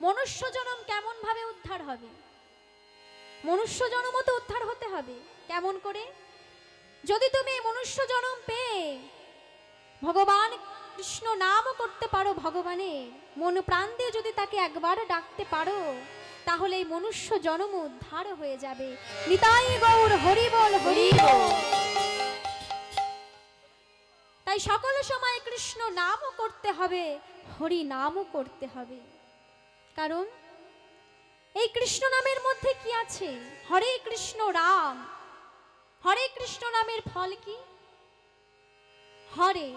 মনুষ্য জনম কেমন ভাবে উদ্ধার হবে? মনুষ্য জনমও তো উদ্ধার হতে হবে, কেমন করে? যদি তুমি মনুষ্য জনম পেয়ে ভগবান কৃষ্ণ নামও করতে পারো ভগবানে মন প্রাণ দিয়ে যদি তাকে একবার ডাকতে পারো, তাহলে এই মনুষ্য জনম উদ্ধার হয়ে যাবে। নিতাই গৌর হরি বল, হরি। তাই সকল সময় কৃষ্ণ নামও করতে হবে, হরি নামও করতে হবে। কারণ এই কৃষ্ণ নামের মধ্যে কি আছে? হরে কৃষ্ণ রাম। হরে কৃষ্ণ নামের ফল কি? হরে।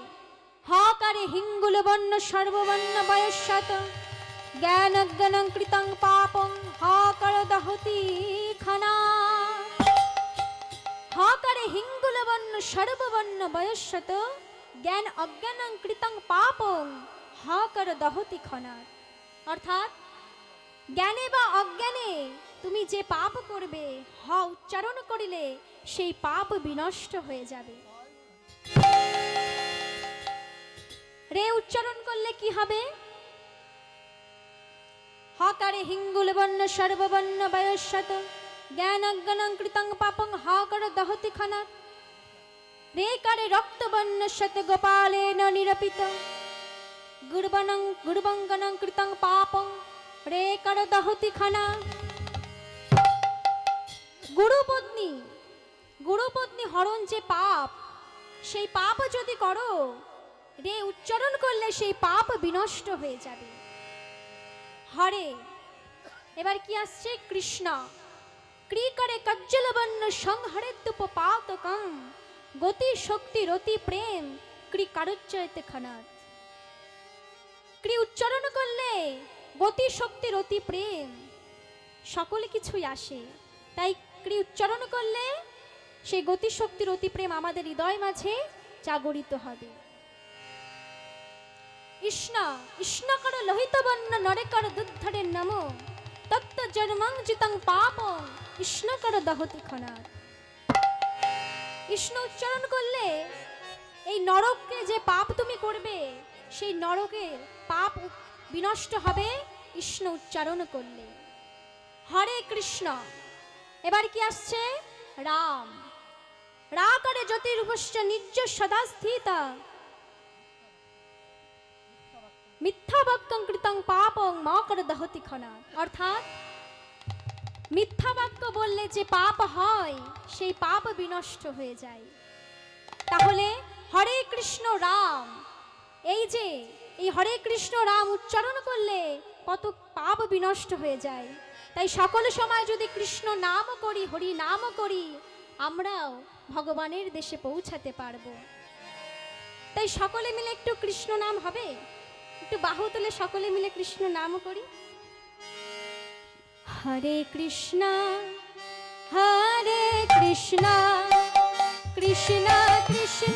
হকারে হিঙ্গুল বন্য সর্ববর্ণ বয়স্যত জ্ঞান জ্ঞানং কৃতং পাপং হকর দহতি খানা। হকারে হিঙ্গুল বন্য সর্ববর্ণ বয়স্যত জ্ঞান অজ্ঞানং কৃতং পাপং হকর দহতি খনার অর্থাৎ জ্ঞানে বা অজ্ঞানে তুমি যে পাপ করবে, হ উচ্চারণ করিলে সেই পাপ বিনষ্ট হয়ে যাবে। রে উচ্চারণ করলে কি হবে? হকারে হিঙ্গুল বন্য সর্ববর্ণ বয়স্যত জ্ঞান অজ্ঞানং কৃতং পাপং, হকর দহতি খানা। রে কারে রক্তবর্ণ শত গোপালেন নিরপিত। গুরবনং, গুরবঙ্গনং কৃতং পাপং রে কর দহতি খানা? গুরুপত্নী গুরুপত্নী হরণ যে পাপ, সেই পাপ যদি করো, রে উচ্চারণ করলে সেই পাপ বিনষ্ট হয়ে যাবে। হরে, এবার কি আসছে? কৃষ্ণ, ক্রি করে কজ্জল বন্য সংহরে তুপাতকম গতি শক্তি রতি প্রেম, ক্রি কারুচ্চয়তে খানাত। ক্রি উচ্চারণ করলে গতি শক্তির অতি প্রেম। সকলে কিছুই আসে। তাই ক্রি উচ্চারণ করলে সেই গতি শক্তি রতি প্রেম আমাদের হৃদয় মাঝে জাগরিত হবে। ইষ্ণ ইষ্ণ কর লোহিত নম। তত্ত্ব জন্মং জিতং পাপ ইষ্ণ কর দহতি ইষ্ণ উচ্চারণ করলে এই নরককে যে পাপ তুমি করবে, সেই নরকের পাপ বিনষ্ট হবে কৃষ্ণ উচ্চারণ করলে। হরে কৃষ্ণ। এবার কি আসছে? রাম। রা করে জ্যোতির্ভস্য নিজ সদা স্থিত। মিথ্যা বাক্যং কৃতং পাপং মা করে দহতি খনা অর্থাৎ, মিথ্যা বাক্য বললে যে পাপ হয়, সেই পাপ বিনষ্ট হয়ে যায়। তাহলে হরে কৃষ্ণ, রাম, এই যে এই হরে কৃষ্ণ রাম উচ্চারণ করলে কত পাপ বিনষ্ট হয়ে যায়। তাই সকল সময় যদি কৃষ্ণ নাম করি, হরি নাম করি, আমরাও ভগবানের দেশে পৌঁছাতে পারব। তাই সকলে মিলে একটু কৃষ্ণ নাম হবে? একটু বাহু তুলে সকলে মিলে কৃষ্ণ নাম করি? হরে কৃষ্ণ হরে কৃষ্ণ কৃষ্ণ কৃষ্ণ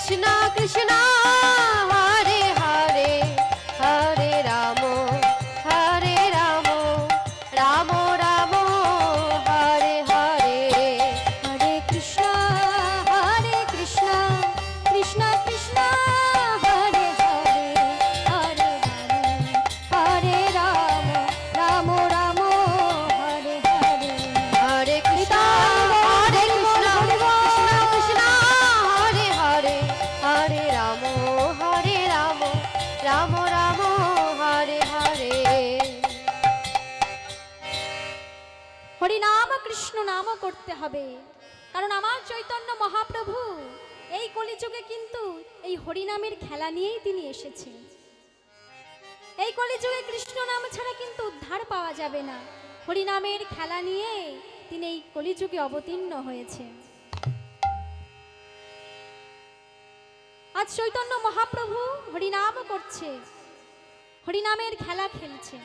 কৃষ্ণ কৃষ্ণ হরিনাম কৃষ্ণ নামও করতে হবে। কারণ আমার চৈতন্য মহাপ্রভু এই কলিযুগে কিন্তু এই হরিনামের খেলা নিয়েই তিনি এসেছেন। এই কলিযুগে কৃষ্ণ নাম ছাড়া কিন্তু উদ্ধার পাওয়া যাবে না। হরিনামের খেলা নিয়ে তিনি এই কলিযুগে অবতীর্ণ হয়েছেন। আজ চৈতন্য মহাপ্রভু হরিনাম করছে। হরিনামের খেলা খেলছে